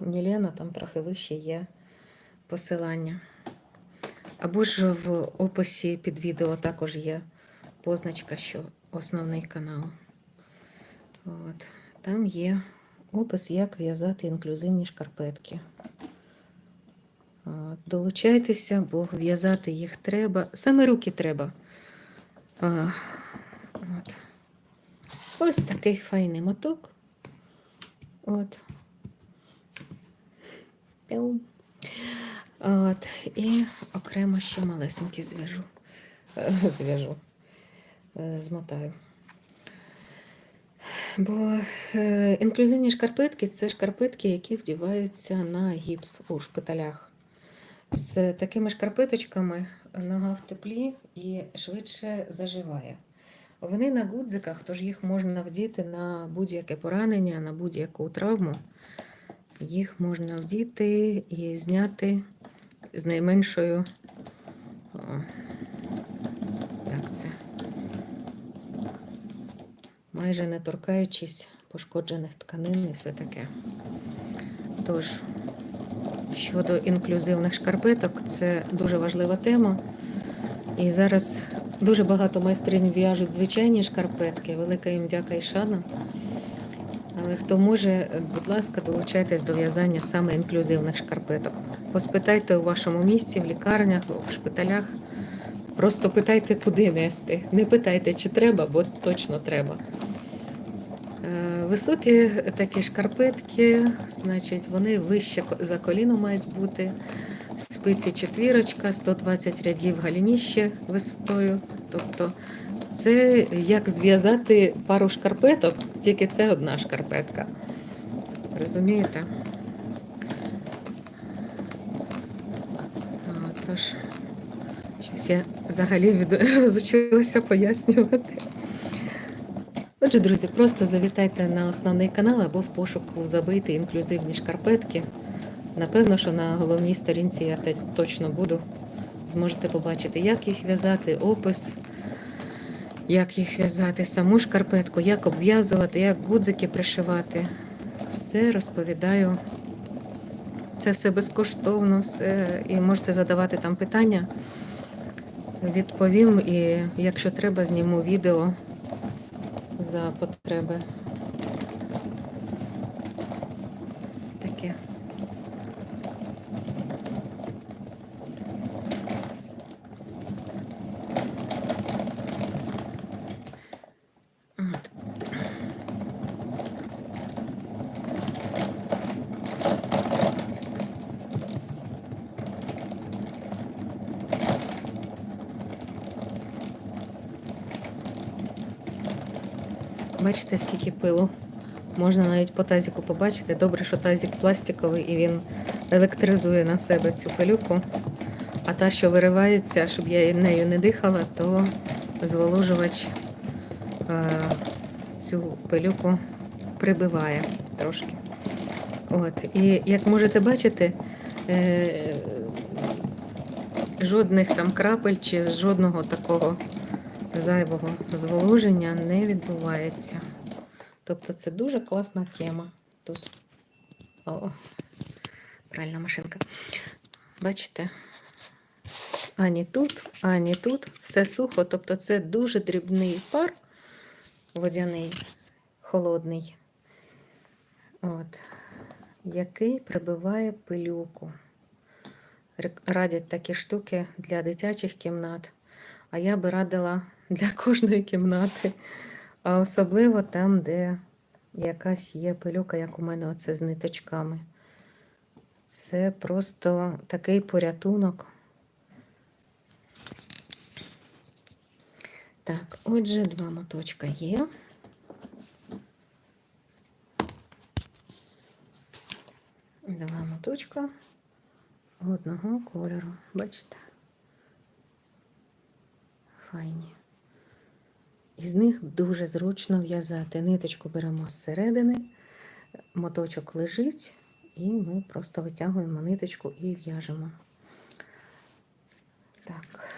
Нілена, там трохи вище є посилання. Або ж в описі під відео також є позначка, що основний канал. От. Там є опис, як в'язати інклюзивні шкарпетки. Долучайтеся, бо в'язати їх треба. Саме руки треба. От. Ось такий файний моток. От. От. І окремо ще малесенький зв'яжу. Е, Зв'яжу. Е, Змотаю. Бо е, інклюзивні шкарпетки це шкарпетки, які вдіваються на гіпс у шпиталях. З такими шкарпеточками нога в теплі і швидше заживає. Вони на гудзиках, тож їх можна вдіти на будь-яке поранення, на будь-яку травму. Їх можна вдіти і зняти з найменшою. Як це? Майже не торкаючись пошкоджених тканин і все таке. Тож, щодо інклюзивних шкарпеток, це дуже важлива тема. І зараз дуже багато майстринь в'яжуть звичайні шкарпетки. Велика їм дяка і шана. Але хто може, будь ласка, долучайтесь до в'язання саме інклюзивних шкарпеток. Поспитайте у вашому місці, в лікарнях, в шпиталях. Просто питайте, куди нести. Не питайте, чи треба, бо точно треба. Е, Високі такі шкарпетки, значить, вони вище за коліно мають бути. Спиці четвірочка, 120 рядів галініще висотою. Тобто це як зв'язати пару шкарпеток, тільки це одна шкарпетка. Розумієте? Тож, щось я взагалі від... розучилася пояснювати. Отже, друзі, просто завітайте на основний канал або в пошуку забити інклюзивні шкарпетки. Напевно, що на головній сторінці я точно буду. Зможете побачити, як їх в'язати, опис, як їх в'язати, саму шкарпетку, як обв'язувати, як гудзики пришивати. Все розповідаю. Це все безкоштовно, все. і можете задавати там питання. Відповім, і якщо треба, зніму відео за потреби. Таке. Бачите, скільки пилу. Можна навіть по тазіку побачити. Добре, що тазік пластиковий і він електризує на себе цю пилюку. А та, що виривається, щоб я нею не дихала, то зволожувач е, цю пилюку прибиває трошки. От. І як можете бачити, е, жодних там крапель чи жодного такого зайвого зволоження не відбувається. Тобто це дуже класна тема. Тут О, правильна машинка. Бачите? Ані тут, ані тут. Все сухо. Тобто це дуже дрібний пар водяний, холодний, от, який прибиває пилюку. Радять такі штуки для дитячих кімнат. А я би радила для кожної кімнати. А особливо там, де якась є пилюка, як у мене оце з ниточками. Це просто такий порятунок. Так, отже, два моточка є. Два моточка одного кольору. Бачите? Файні. Із них дуже зручно в'язати. Ниточку беремо зсередини, моточок лежить, і ми просто витягуємо ниточку і в'яжемо. Так.